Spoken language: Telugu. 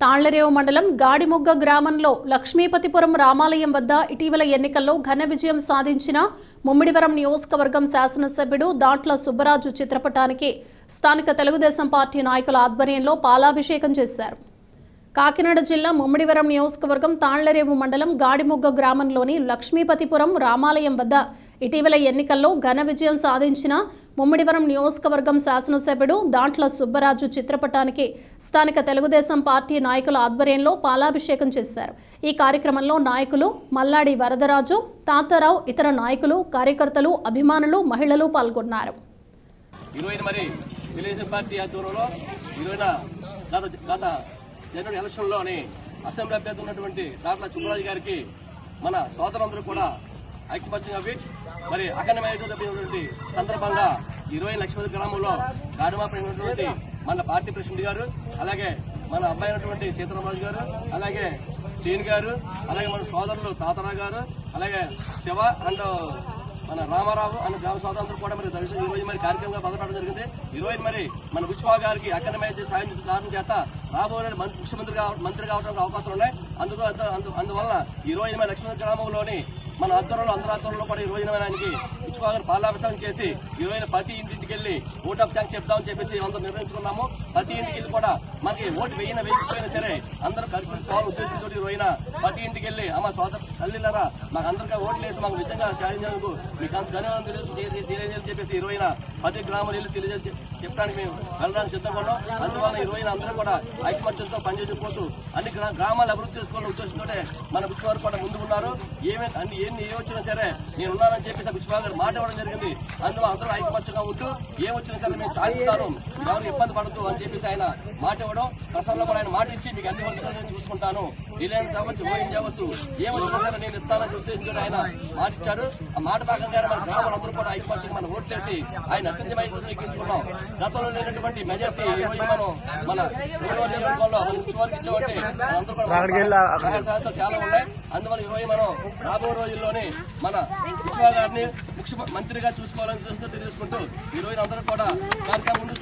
తాళ్ళరేవు మండలం గాడిముగ్గ గ్రామంలో లక్ష్మీపతిపురం రామాలయం వద్ద ఇటీవల ఎన్నికల్లో ఘన విజయం సాధించిన ముమ్మిడివరం నియోజకవర్గం శాసనసభ్యుడు దాట్ల సుబ్బరాజు చిత్రపటానికి స్థానిక తెలుగుదేశం పార్టీ నాయకుల ఆధ్వర్యంలో పాలాభిషేకం చేశారు. కాకినాడ జిల్లా ముమ్మడివరం నియోజకవర్గం తాళ్ళరేవు మండలం గాడిమొగ్గ గ్రామంలోని లక్ష్మీపతిపురం రామాలయం వద్ద ఇటీవల ఎన్నికల్లో ఘన విజయం సాధించిన ముమ్మిడివరం నియోజకవర్గం శాసనసభ్యుడు దాంట్ల సుబ్బరాజు చిత్రపటానికి స్థానిక తెలుగుదేశం పార్టీ నాయకుల ఆధ్వర్యంలో పాలాభిషేకం చేశారు. ఈ కార్యక్రమంలో నాయకులు మల్లాడి వరదరాజు తాతారావు ఇతర నాయకులు కార్యకర్తలు అభిమానులు మహిళలు పాల్గొన్నారు. తెలుగుదేశం పార్టీ ఆధ్వర్యంలో గత గత జనవరి ఎలక్షన్లోని అసెంబ్లీ అభ్యర్థి ఉన్నటువంటి దాట్ల చుబ్బరాజు గారికి మన సోదరులందరూ కూడా ఐక్యపత్యం అవి. మరి అఖండమైన సందర్భంగా ఇరవై లక్షపతి గ్రామంలో గాడిమాపడినటువంటి మన పార్టీ ప్రెసిడెంట్ గారు అలాగే మన అబ్బాయి అయినటువంటి సీతారామరాజు గారు అలాగే శ్రీని గారు అలాగే మన సోదరులు తాతరా గారు అలాగే శివ అండ్ మన రామారావు అనే గ్రామ సోదరులందరూ కూడా మరి దర్శనం ఈ రోజు మరి కార్యక్రమంగా మొదలుపెట్టడం జరిగింది. ఈ రోజు మరి మన విశ్వా గారికి అక్కడమైన సాయం కారణం చేత రాబోయే ముఖ్యమంత్రి మంత్రి కావడానికి అవకాశం ఉన్నాయి. అందుకు అందు- అందువల్ల ఈ రోజు మరి లక్ష్మీ గ్రామంలోని మన ఆధ్వర్యంలో అందరి ఆధ్వర్యంలో కూడా ఈ రోజున ఆయనకి విశ్వా పాలాభిషేకం చేసి ఈ ప్రతి ఇంటింటికి వెళ్ళి ఓట్ ఆఫ్ థ్యాంక్స్ చెప్దామని చెప్పేసి అందరూ నిర్ణయించుకున్నాము. ప్రతి ఇంటికి వెళ్ళి కూడా మనకి ఓటు వేయిన వేయకపోయినా సరే అందరూ కలిసి పోవాలని ఉద్దేశంతో ఈ రోజున ప్రతి ఇంటికి వెళ్ళి అమ్మ సోదరు తల్లిలరా మాకు అందరికీ ఓట్లు వేసి మాకు నిజంగా సాధించేందుకు మీకు అంత ధన్యవాదాలు తెలియజేసి చెప్పేసి ఈ రోజున ప్రతి గ్రామాలు వెళ్ళి తెలియజేసి చెప్పడానికి మేము వెళ్ళడానికి సిద్ధపడ్డాం. అందువల్ల ఈ రోజున అందరూ కూడా ఐకమత్యంతో పనిచేసిపోతూ అన్ని గ్రా- గ్రామాలు అభివృద్ధి చేసుకోవాలని ఉద్దేశంతోనే మన బుచ్చివారు కూడా ముందు ఉన్నారు. ఏమే అన్ని ఏమి ఏ వచ్చినా సరే నేను ఉన్నానని చెప్పేసి బుచ్చివారు గారు మాట ఇవ్వడం జరిగింది. అందులో అందరూ ఐకమత్యంగా ఉంటూ ఏ వచ్చినా సరే మేము సాధిస్తాను. ఎవరు ఇబ్బంది పడదు అని చెప్పేసి ఆయన మాట ఇవ్వడం ప్రసంలో కూడా ఆయన మాట ఇచ్చి మీకు అన్ని వర్గాలు చూసుకుంటాను. రిలయన్స్ అవ్వచ్చు ఓఎన్ అవ్వచ్చు ఏ వచ్చినా సరే నేను ఇస్తానని ఉద్దేశంతో ఆయన మాట ఇచ్చారు. ఆ మాట భాగంగా మన గ్రామాలందరూ కూడా ఐకమత్యంగా మనం ఓట్లేసి ఆయన ఎక్కించుకున్నాం గతంలో లేనటువంటి మెజార్టీ మనం నియోజకవర్గంలో సహాయ చాలా ఉన్నాయి. అందువల్ల రోజు మనం రాబో రోజుల్లోనే మన ముఖ్యమంత్రి గారిని ముఖ్య మంత్రిగా చూసుకోవాలని చూస్తూ తెలియజేసుకుంటూ ఈ రోజు అందరూ కూడా కార్యక్రమం ముందు